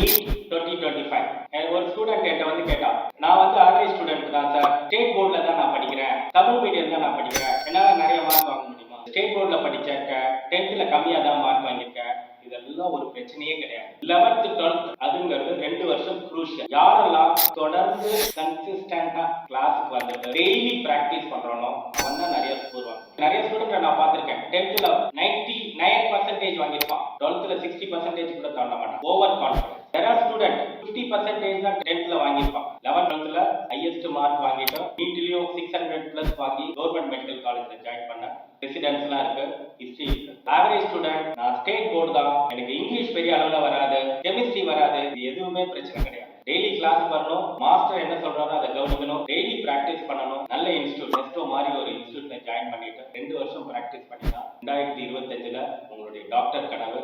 NEET twenty twenty five ஒரு student என்கிட்ட வந்து கேட்டா நான் வந்து ஆர்ஐ ஸ்டூடெண்ட் தான் சார் ஸ்டேட் போர்டில் தான் நான் படிக்கிறேன். தமிழ் மீடியம் தான் நான் படிக்கிறேன். என்னால் நிறைய மார்க் வாங்க முடியுமா? ஸ்டேட் போர்டில் படிச்சிருக்கேன் டென்த்தில் கம்மியாக தான் மார்க் வாங்கியிருக்கேன். இதெல்லாம் ஒரு பிரச்சனையே கிடையாது. லெவன்த் டுவெல்த் அதுங்கிறது ரெண்டு வருஷம் குரூஷியல் யாரெல்லாம் தொடர்ந்து கன்சிஸ்டண்டா கிளாஸுக்கு வந்துட்டு டெய்லி பிராக்டிஸ் பண்றானோ அவங்க தான் நிறைய ஸ்கோர் வாங்க நிறைய ஸ்டூடெண்ட் நான் பார்த்திருக்கேன். டென்த்ல நைன்டி நைன் பர்சன்டேஜ் வாங்கியிருப்பான். டுவெல்த்ல சிக்ஸ்டி பர்சன்டேஜ் கூட தாண்ட மாட்டான். ஓவர் கான்ஃபிடன்ஸ் பர்சன்டேஜ் தான் டென்த்ல வாங்கியிருப்பான் லெவன் டுவெல்த்ல ஹையஸ்ட் மார்க் வாங்கிட்டோம். நீட்லயும் சிக்ஸ் ஹண்ட்ரட் பிளஸ் வாங்கி கவர்மெண்ட் மெடிக்கல் காலேஜ்ல ஜாயின் பண்ணேன். ரெசிடென்ஸ்லாம் இருக்கு ஹிஸ்டரி ஆவரேஜ் ஸ்டூடெண்ட் நான் ஸ்டேட் போர்டு தான். எனக்கு இங்கிலீஷ் பெரிய அளவுல வராது கெமிஸ்ட்ரி வராது. இது எதுவுமே பிரச்சனை கிடையாது. டெய்லி கிளாஸ் பண்ணணும். மாஸ்டர் என்ன சொல்றாரோ அதை கவனிக்கணும். டெய்லி பிராக்டிஸ் பண்ணணும். நல்ல இன்ஸ்டியூட் நெஸ்டோ மாதிரி ஒரு இன்ஸ்டியூட்ல ஜாயின் பண்ணிட்டு ரெண்டு வருஷம் பிராக்டிஸ் பண்ணினா ரெண்டாயிரத்தி இருபத்தஞ்சுல உங்களுடைய டாக்டர் கனவு